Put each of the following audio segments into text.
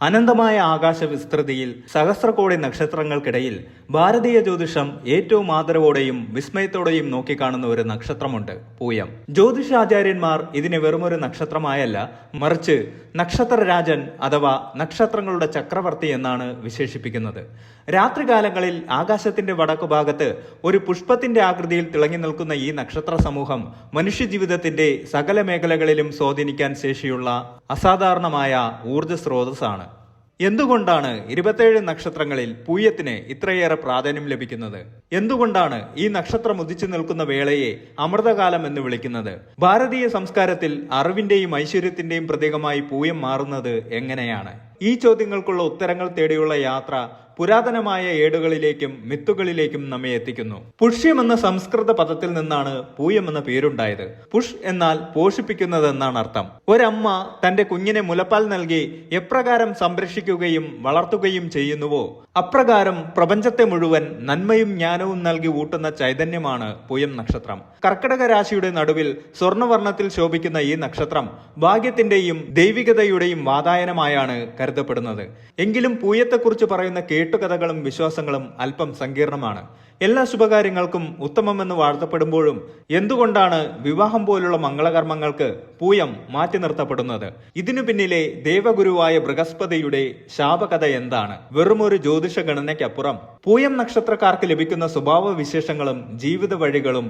അനന്തമായ ആകാശ വിസ്തൃതിയിൽ സഹസ്രകോടി നക്ഷത്രങ്ങൾക്കിടയിൽ ഭാരതീയ ജ്യോതിഷം ഏറ്റവും ആദരവോടെയും വിസ്മയത്തോടെയും നോക്കിക്കാണുന്ന ഒരു നക്ഷത്രമുണ്ട് പൂയം. ജ്യോതിഷാചാര്യന്മാർ ഇതിനെ വെറുമൊരു നക്ഷത്രമായല്ല മറിച്ച് നക്ഷത്രരാജൻ അഥവാ നക്ഷത്രങ്ങളുടെ ചക്രവർത്തി എന്നാണ് വിശേഷിപ്പിക്കുന്നത്. രാത്രികാലങ്ങളിൽ ആകാശത്തിന്റെ വടക്കുഭാഗത്ത് ഒരു പുഷ്പത്തിന്റെ ആകൃതിയിൽ തിളങ്ങി നിൽക്കുന്ന ഈ നക്ഷത്ര സമൂഹം മനുഷ്യജീവിതത്തിന്റെ സകല മേഖലകളിലും സ്വാധീനിക്കാൻ ശേഷിയുള്ള അസാധാരണമായ ഊർജ സ്രോതസ്സാണ് എന്തുകൊണ്ടാണ് ഇരുപത്തേഴ് നക്ഷത്രങ്ങളിൽ പൂയത്തിന് ഇത്രയേറെ പ്രാധാന്യം ലഭിക്കുന്നത്? എന്തുകൊണ്ടാണ് ഈ നക്ഷത്രം ഉദിച്ചു നിൽക്കുന്ന വേളയെ അമൃതകാലം എന്ന് വിളിക്കുന്നത്? ഭാരതീയ സംസ്കാരത്തിൽ അറിവിന്റെയും ഐശ്വര്യത്തിന്റെയും പ്രതീകമായി പൂയം മാറുന്നത് എങ്ങനെയാണ്? ഈ ചോദ്യങ്ങൾക്കുള്ള ഉത്തരങ്ങൾ തേടിയുള്ള യാത്ര പുരാതനമായ ഏടുകളിലേക്കും മിത്തുകളിലേക്കും നമ്മെ എത്തിക്കുന്നു. പുഷ്യം എന്ന സംസ്കൃത പദത്തിൽ നിന്നാണ് പൂയം എന്ന പേരുണ്ടായത്. പുഷ് എന്നാൽ പോഷിപ്പിക്കുന്നത് എന്നാണ് അർത്ഥം. ഒരമ്മ തന്റെ കുഞ്ഞിനെ മുലപ്പാൽ നൽകി എപ്രകാരം സംരക്ഷിക്കുകയും വളർത്തുകയും ചെയ്യുന്നുവോ? അപ്രകാരം പ്രപഞ്ചത്തെ മുഴുവൻ നന്മയും ജ്ഞാനവും നൽകി ഊട്ടുന്ന ചൈതന്യമാണ് പൂയം നക്ഷത്രം. കർക്കിടക രാശിയുടെ നടുവിൽ സ്വർണവർണത്തിൽ ശോഭിക്കുന്ന ഈ നക്ഷത്രം ഭാഗ്യത്തിന്റെയും ദൈവികതയുടെയും വാതായനമായാണ് കരുതപ്പെടുന്നത്. എങ്കിലും പൂയത്തെക്കുറിച്ച് പറയുന്ന കേട്ടുകഥകളും വിശ്വാസങ്ങളും അല്പം സങ്കീർണമാണ്. എല്ലാ ശുഭകാര്യങ്ങൾക്കും ഉത്തമമെന്ന് വാഴ്ത്തപ്പെടുമ്പോഴും എന്തുകൊണ്ടാണ് വിവാഹം പോലുള്ള മംഗളകർമ്മങ്ങൾക്ക് പൂയം മാറ്റി നിർത്തപ്പെടുന്നത്? ഇതിനു പിന്നിലെ ദേവഗുരുവായ ബൃഹസ്പതിയുടെ ശാപകഥ എന്താണ്? വെറുമൊരു ജ്യോതിഷ ഗണനയ്ക്കപ്പുറം പൂയം നക്ഷത്രക്കാർക്ക് ലഭിക്കുന്ന സ്വഭാവ വിശേഷങ്ങളും ജീവിത വഴികളും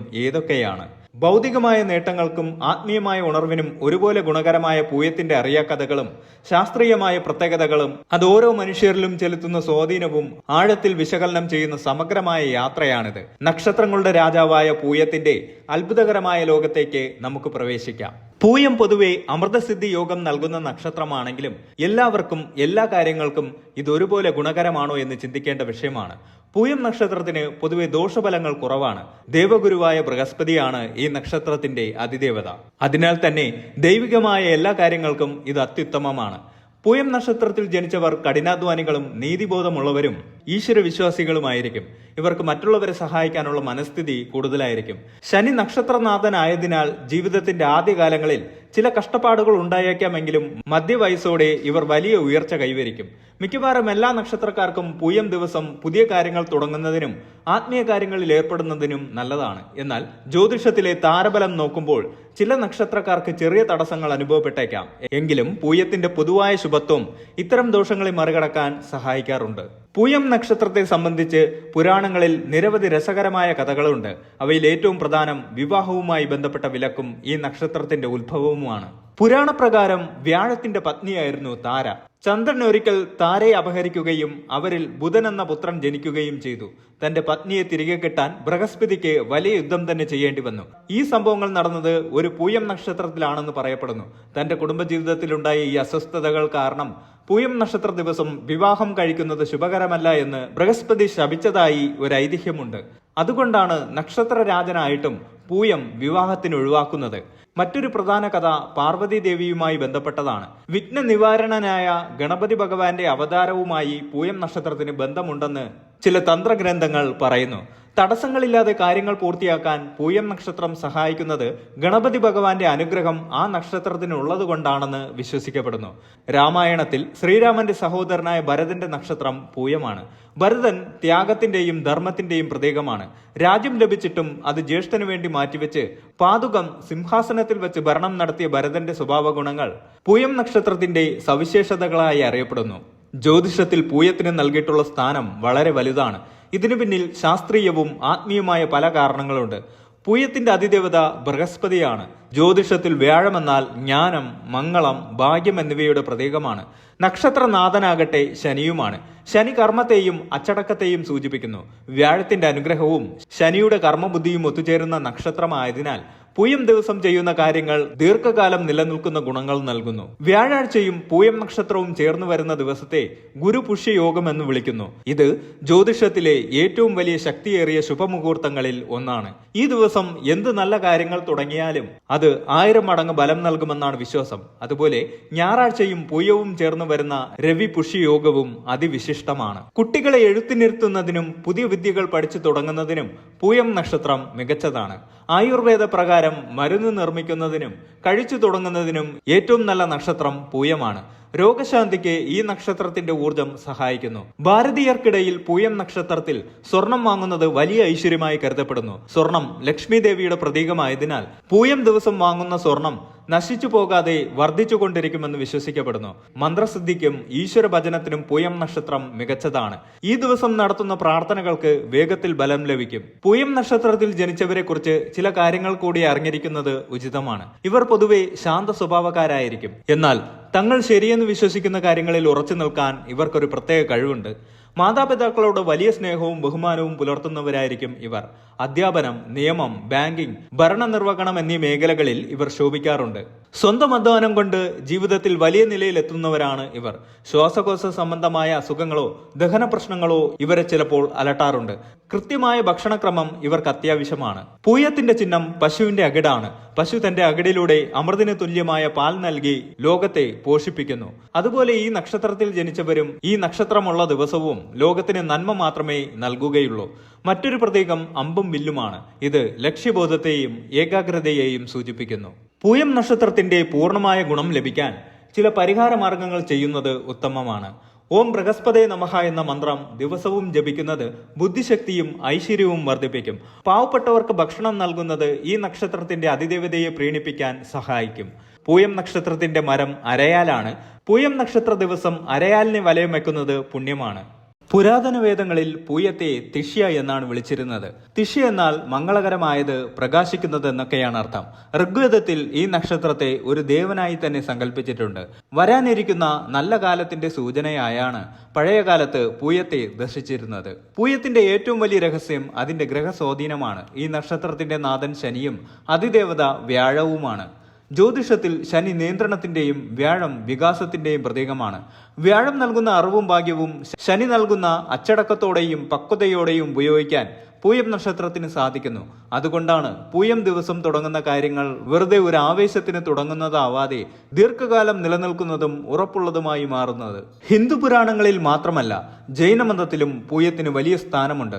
ഏതൊക്കെയാണ് ഭൗതികമായ നേട്ടങ്ങൾക്കും ആത്മീയമായ ഉണർവിനും ഒരുപോലെ ഗുണകരമായ പൂയത്തിന്റെ അറിയാക്കഥകളും ശാസ്ത്രീയമായ പ്രത്യേകതകളും അത് ഓരോ മനുഷ്യരിലും ചെലുത്തുന്ന സ്വാധീനവും ആഴത്തിൽ വിശകലനം ചെയ്യുന്ന സമഗ്രമായ യാത്രയാണിത്. നക്ഷത്രങ്ങളുടെ രാജാവായ പൂയത്തിന്റെ അത്ഭുതകരമായ ലോകത്തേക്ക് നമുക്ക് പ്രവേശിക്കാം. പൂയം പൊതുവെ അമൃതസിദ്ധി യോഗം നൽകുന്ന നക്ഷത്രമാണെങ്കിലും എല്ലാവർക്കും എല്ലാ കാര്യങ്ങൾക്കും ഇതൊരുപോലെ ഗുണകരമാണോ എന്ന് ചിന്തിക്കേണ്ട വിഷയമാണ്. പൂയം നക്ഷത്രത്തിന് പൊതുവെ ദോഷഫലങ്ങൾ കുറവാണ്. ദേവഗുരുവായ ബൃഹസ്പതിയാണ് ഈ നക്ഷത്രത്തിന്റെ അതിദേവത. അതിനാൽ തന്നെ ദൈവികമായ എല്ലാ കാര്യങ്ങൾക്കും ഇത് അത്യുത്തമമാണ്. പൂയം നക്ഷത്രത്തിൽ ജനിച്ചവർ കഠിനാധ്വാനികളും നീതിബോധമുള്ളവരും ഈശ്വരവിശ്വാസികളുമായിരിക്കും. ഇവർക്ക് മറ്റുള്ളവരെ സഹായിക്കാനുള്ള മനസ്ഥിതി കൂടുതലായിരിക്കും. ശനി നക്ഷത്രനാഥനായതിനാൽ ജീവിതത്തിന്റെ ആദ്യകാലങ്ങളിൽ ചില കഷ്ടപ്പാടുകൾ ഉണ്ടായേക്കാമെങ്കിലും മധ്യവയസ്സോടെ ഇവർ വലിയ ഉയർച്ച കൈവരിക്കും. മിക്കവാറും എല്ലാ നക്ഷത്രക്കാർക്കും പൂയം ദിവസം പുതിയ കാര്യങ്ങൾ തുടങ്ങുന്നതിനും ആത്മീയ കാര്യങ്ങളിൽ ഏർപ്പെടുന്നതിനും നല്ലതാണ്. എന്നാൽ ജ്യോതിഷത്തിലെ താരബലം നോക്കുമ്പോൾ ചില നക്ഷത്രക്കാർക്ക് ചെറിയ തടസ്സങ്ങൾ അനുഭവപ്പെട്ടേക്കാം. എങ്കിലും പൂയത്തിന്റെ പൊതുവായ ശുഭത്വം ഇത്തരം ദോഷങ്ങളെ മറികടക്കാൻ സഹായിക്കാറുണ്ട്. പൂയം നക്ഷത്രത്തെ സംബന്ധിച്ച് പുരാണങ്ങളിൽ നിരവധി രസകരമായ കഥകളുണ്ട്. അവയിൽ ഏറ്റവും പ്രധാനം വിവാഹവുമായി ബന്ധപ്പെട്ട വിലക്കും ഈ നക്ഷത്രത്തിന്റെ ഉത്ഭവവുമാണ്. പുരാണപ്രകാരം വ്യാഴത്തിന്റെ പത്നിയായിരുന്നു താര. ചന്ദ്രൻ ഒരിക്കൽ താരയെ അപഹരിക്കുകയും അവരിൽ ബുധൻ എന്ന പുത്രൻ ജനിക്കുകയും ചെയ്തു. തന്റെ പത്നിയെ തിരികെ കിട്ടാൻ ബൃഹസ്പതിക്ക് വലിയ യുദ്ധം തന്നെ ചെയ്യേണ്ടി വന്നു. ഈ സംഭവങ്ങൾ നടന്നത് ഒരു പൂയം നക്ഷത്രത്തിലാണെന്ന് പറയപ്പെടുന്നു. തന്റെ കുടുംബജീവിതത്തിലുണ്ടായ ഈ അസ്വസ്ഥതകൾ കാരണം പൂയം നക്ഷത്ര ദിവസം വിവാഹം കഴിക്കുന്നത് ശുഭകരമല്ല എന്ന് ബൃഹസ്പതി ശപിച്ചതായി ഒരു ഐതിഹ്യമുണ്ട്. അതുകൊണ്ടാണ് നക്ഷത്ര രാജനായിട്ടും പൂയം വിവാഹത്തിന് ഒഴിവാക്കുന്നത് മറ്റൊരു പ്രധാന കഥ പാർവതി ദേവിയുമായി ബന്ധപ്പെട്ടതാണ്. വിഘ്ന നിവാരണനായ ഗണപതി ഭഗവാന്റെ അവതാരവുമായി പൂയം നക്ഷത്രത്തിന് ബന്ധമുണ്ടെന്ന് ചില തന്ത്രഗ്രന്ഥങ്ങൾ പറയുന്നു. തടസ്സങ്ങളില്ലാതെ കാര്യങ്ങൾ പൂർത്തിയാക്കാൻ പൂയം നക്ഷത്രം സഹായിക്കുന്നത് ഗണപതി ഭഗവാന്റെ അനുഗ്രഹം ആ നക്ഷത്രത്തിനുള്ളത് കൊണ്ടാണെന്ന് വിശ്വസിക്കപ്പെടുന്നു. രാമായണത്തിൽ ശ്രീരാമന്റെ സഹോദരനായ ഭരതന്റെ നക്ഷത്രം പൂയമാണ്. ഭരതൻ ത്യാഗത്തിന്റെയും ധർമ്മത്തിന്റെയും പ്രതീകമാണ്. രാജ്യം ലഭിച്ചിട്ടും അത് ജ്യേഷ്ഠനു വേണ്ടി മാറ്റിവെച്ച് പാതുകം സിംഹാസനത്തിൽ വെച്ച് ഭരണം നടത്തിയ ഭരതന്റെ സ്വഭാവ ഗുണങ്ങൾ പൂയം നക്ഷത്രത്തിന്റെ സവിശേഷതകളായി അറിയപ്പെടുന്നു. ജ്യോതിഷത്തിൽ പൂയത്തിന് നൽകിയിട്ടുള്ള സ്ഥാനം വളരെ വലുതാണ്. ഇതിനു പിന്നിൽ ശാസ്ത്രീയവും ആത്മീയമായ പല കാരണങ്ങളുണ്ട്. പൂയത്തിന്റെ അതിദേവത ബൃഹസ്പതിയാണ്. ജ്യോതിഷത്തിൽ വ്യാഴമെന്നാൽ ജ്ഞാനം മംഗളം ഭാഗ്യം എന്നിവയുടെ പ്രതീകമാണ്. നക്ഷത്രനാഥനാകട്ടെ ശനിയുമാണ്. ശനി കർമ്മത്തെയും അച്ചടക്കത്തെയും സൂചിപ്പിക്കുന്നു. വ്യാഴത്തിന്റെ അനുഗ്രഹവും ശനിയുടെ കർമ്മബുദ്ധിയും ഒത്തുചേരുന്ന നക്ഷത്രമായതിനാൽ പൂയം ദിവസം ചെയ്യുന്ന കാര്യങ്ങൾ ദീർഘകാലം നിലനിൽക്കുന്ന ഗുണങ്ങൾ നൽകുന്നു. വ്യാഴാഴ്ചയും പൂയം നക്ഷത്രവും ചേർന്നു വരുന്ന ദിവസത്തെ ഗുരുപുഷ്യ യോഗം എന്ന് വിളിക്കുന്നു. ഇത് ജ്യോതിഷത്തിലെ ഏറ്റവും വലിയ ശക്തിയേറിയ ശുഭമുഹൂർത്തങ്ങളിൽ ഒന്നാണ്. ഈ ദിവസം എന്ത് നല്ല കാര്യങ്ങൾ തുടങ്ങിയാലും അത് ആയിരം മടങ്ങ് ബലം നൽകുമെന്നാണ് വിശ്വാസം. അതുപോലെ ഞായറാഴ്ചയും പൂയവും ചേർന്ന് വരുന്ന രവി പുഷ്യയോഗവും അതിവിശിഷ്ടമാണ്. കുട്ടികളെ എഴുത്തിനിരുത്തുന്നതിനും പുതിയ വിദ്യകൾ പഠിച്ചു തുടങ്ങുന്നതിനും പൂയം നക്ഷത്രം മികച്ചതാണ്. ആയുർവേദ പ്രകാരം മരുന്ന് നിർമ്മിക്കുന്നതിനും കഴിച്ചു തുടങ്ങുന്നതിനും ഏറ്റവും നല്ല നക്ഷത്രം പൂയമാണ്. രോഗശാന്തിക്ക് ഈ നക്ഷത്രത്തിന്റെ ഊർജം സഹായിക്കുന്നു. ഭാരതീയർക്കിടയിൽ പൂയം നക്ഷത്രത്തിൽ സ്വർണം വാങ്ങുന്നത് വലിയ ഐശ്വര്യമായി കരുതപ്പെടുന്നു. സ്വർണം ലക്ഷ്മി ദേവിയുടെ പ്രതീകമായതിനാൽ പൂയം ദിവസം വാങ്ങുന്ന സ്വർണം നശിച്ചു പോകാതെ വർദ്ധിച്ചുകൊണ്ടിരിക്കുമെന്ന് വിശ്വസിക്കപ്പെടുന്നു. മന്ത്രസിദ്ധിക്കും ഈശ്വര ഭജനത്തിനും പൂയം നക്ഷത്രം മികച്ചതാണ്. ഈ ദിവസം നടത്തുന്ന പ്രാർത്ഥനകൾക്ക് വേഗത്തിൽ ബലം ലഭിക്കും. പൂയം നക്ഷത്രത്തിൽ ജനിച്ചവരെ കുറിച്ച് ചില കാര്യങ്ങൾ കൂടി അറിഞ്ഞിരിക്കുന്നത് ഉചിതമാണ്. ഇവർ പൊതുവെ ശാന്ത സ്വഭാവക്കാരായിരിക്കും എന്നാൽ തങ്ങൾ ശരിയെന്ന് വിശ്വസിക്കുന്ന കാര്യങ്ങളിൽ ഉറച്ചു നിൽക്കാൻ ഇവർക്കൊരു പ്രത്യേക കഴിവുണ്ട്. മാതാപിതാക്കളോട് വലിയ സ്നേഹവും ബഹുമാനവും പുലർത്തുന്നവരായിരിക്കും ഇവർ. അധ്യാപനം നിയമം ബാങ്കിംഗ് ഭരണനിർവഹണം എന്നീ മേഖലകളിൽ ഇവർ ശോഭിക്കാറുണ്ട്. സ്വന്തം അധ്വാനം കൊണ്ട് ജീവിതത്തിൽ വലിയ നിലയിലെത്തുന്നവരാണ് ഇവർ. ശ്വാസകോശ സംബന്ധമായ അസുഖങ്ങളോ ദഹന പ്രശ്നങ്ങളോ ഇവരെ ചിലപ്പോൾ അലട്ടാറുണ്ട്. കൃത്യമായ ഭക്ഷണക്രമം ഇവർക്ക് അത്യാവശ്യമാണ്. പൂയത്തിന്റെ ചിഹ്നം പശുവിന്റെ അകിടാണ്. പശു തന്റെ അകിടിലൂടെ അമൃതിന് തുല്യമായ പാൽ നൽകി ലോകത്തെ പോഷിപ്പിക്കുന്നു. അതുപോലെ ഈ നക്ഷത്രത്തിൽ ജനിച്ചവരും ഈ നക്ഷത്രമുള്ള ദിവസവും ലോകത്തിന് നന്മ മാത്രമേ നൽകുകയുള്ളൂ. മറ്റൊരു പ്രതീകം അമ്പും വില്ലുമാണ്. ഇത് ലക്ഷ്യബോധത്തെയും ഏകാഗ്രതയെയും സൂചിപ്പിക്കുന്നു. പൂയം നക്ഷത്രത്തിന്റെ പൂർണമായ ഗുണം ലഭിക്കാൻ ചില പരിഹാര മാർഗങ്ങൾ ചെയ്യുന്നത് ഉത്തമമാണ്. ഓം ബൃഹസ്പതേ നമഹ എന്ന മന്ത്രം ദിവസവും ജപിക്കുന്നത് ബുദ്ധിശക്തിയും ഐശ്വര്യവും വർദ്ധിപ്പിക്കും. പാവപ്പെട്ടവർക്ക് ഭക്ഷണം നൽകുന്നത് ഈ നക്ഷത്രത്തിന്റെ അതിദേവതയെ പ്രീണിപ്പിക്കാൻ സഹായിക്കും. പൂയം നക്ഷത്രത്തിന്റെ മരം അരയാലാണ്. പൂയം നക്ഷത്ര ദിവസം അരയാലിനെ വലയം വെക്കുന്നത് പുണ്യമാണ്. പുരാതന വേദങ്ങളിൽ പൂയത്തെ തിഷ്യ എന്നാണ് വിളിച്ചിരുന്നത്. തിഷ്യ എന്നാൽ മംഗളകരമായത് പ്രകാശിക്കുന്നത് എന്നൊക്കെയാണ് അർത്ഥം. ഋഗ്വേദത്തിൽ ഈ നക്ഷത്രത്തെ ഒരു ദേവനായി തന്നെ സങ്കല്പിച്ചിട്ടുണ്ട് വരാനിരിക്കുന്ന നല്ല കാലത്തിന്റെ സൂചനയായാണ് പഴയകാലത്ത് പൂയത്തെ ദർശിച്ചിരുന്നത്. പൂയത്തിന്റെ ഏറ്റവും വലിയ രഹസ്യം അതിന്റെ ഗ്രഹസ്വാധീനമാണ്. ഈ നക്ഷത്രത്തിന്റെ നാഥൻ ശനിയും അതിദേവത വ്യാഴവുമാണ്. ജ്യോതിഷത്തിൽ ശനി നിയന്ത്രണത്തിന്റെയും വ്യാഴം വികാസത്തിന്റെയും പ്രതീകമാണ്. വ്യാഴം നൽകുന്ന അറിവും ഭാഗ്യവും ശനി നൽകുന്ന അച്ചടക്കത്തോടെയും പക്വതയോടെയും ഉപയോഗിക്കാൻ പൂയം നക്ഷത്രത്തിന് സാധിക്കുന്നു. അതുകൊണ്ടാണ് പൂയം ദിവസം തുടങ്ങുന്ന കാര്യങ്ങൾ വെറുതെ ഒരു ആവേശത്തിന് തുടങ്ങുന്നതാവാതെ ദീർഘകാലം നിലനിൽക്കുന്നതും ഉറപ്പുള്ളതുമായി മാറുന്നത്. ഹിന്ദു പുരാണങ്ങളിൽ മാത്രമല്ല ജൈനമതത്തിലും പൂയത്തിന് വലിയ സ്ഥാനമുണ്ട്.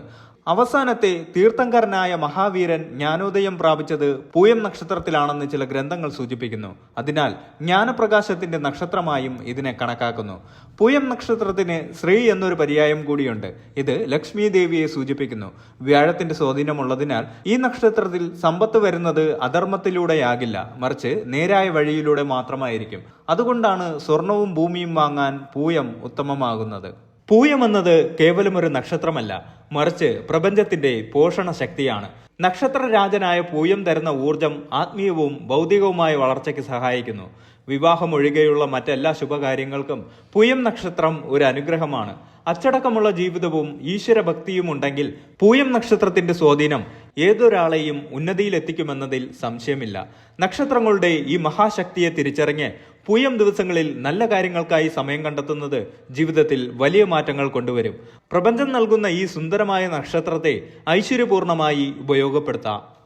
അവസാനത്തെ തീർത്ഥങ്കരനായ മഹാവീരൻ ജ്ഞാനോദയം പ്രാപിച്ചത് പൂയം നക്ഷത്രത്തിലാണെന്ന് ചില ഗ്രന്ഥങ്ങൾ സൂചിപ്പിക്കുന്നു. അതിനാൽ ജ്ഞാനപ്രകാശത്തിന്റെ നക്ഷത്രമായും ഇതിനെ കണക്കാക്കുന്നു. പൂയം നക്ഷത്രത്തിന് ശ്രീ എന്നൊരു പര്യായം കൂടിയുണ്ട്. ഇത് ലക്ഷ്മി ദേവിയെ സൂചിപ്പിക്കുന്നു. വ്യാഴത്തിന്റെ സ്വാധീനമുള്ളതിനാൽ ഈ നക്ഷത്രത്തിൽ സമ്പത്ത് വരുന്നത് അധർമ്മത്തിലൂടെയാകില്ല. മറിച്ച് നേരായ വഴിയിലൂടെ മാത്രമായിരിക്കും. അതുകൊണ്ടാണ് സ്വർണവും ഭൂമിയും വാങ്ങാൻ പൂയം ഉത്തമമാകുന്നത്. പൂയം എന്നത് കേവലം ഒരു നക്ഷത്രമല്ല മറിച്ച് പ്രപഞ്ചത്തിന്റെ പോഷണ ശക്തിയാണ് നക്ഷത്രരാജനായ പൂയം തരുന്ന ഊർജം ആത്മീയവും ഭൗതികവുമായ വളർച്ചയ്ക്ക് സഹായിക്കുന്നു. വിവാഹം ഒഴികെയുള്ള മറ്റെല്ലാ ശുഭകാര്യങ്ങൾക്കും പൂയം നക്ഷത്രം ഒരു അനുഗ്രഹമാണ്. അച്ചടക്കമുള്ള ജീവിതവും ഈശ്വരഭക്തിയും ഉണ്ടെങ്കിൽ പൂയം നക്ഷത്രത്തിന്റെ സ്വാധീനം ഏതൊരാളെയും ഉന്നതിയിലെത്തിക്കുമെന്നതിൽ സംശയമില്ല. നക്ഷത്രങ്ങളുടെ ഈ മഹാശക്തിയെ തിരിച്ചറിഞ്ഞ് പൂയം ദിവസങ്ങളിൽ നല്ല കാര്യങ്ങൾക്കായി സമയം കണ്ടെത്തുന്നത് ജീവിതത്തിൽ വലിയ മാറ്റങ്ങൾ കൊണ്ടുവരും. പ്രപഞ്ചം നൽകുന്ന ഈ സുന്ദരമായ നക്ഷത്രത്തെ ഐശ്വര്യപൂർണമായി ഉപയോഗപ്പെടുത്താം.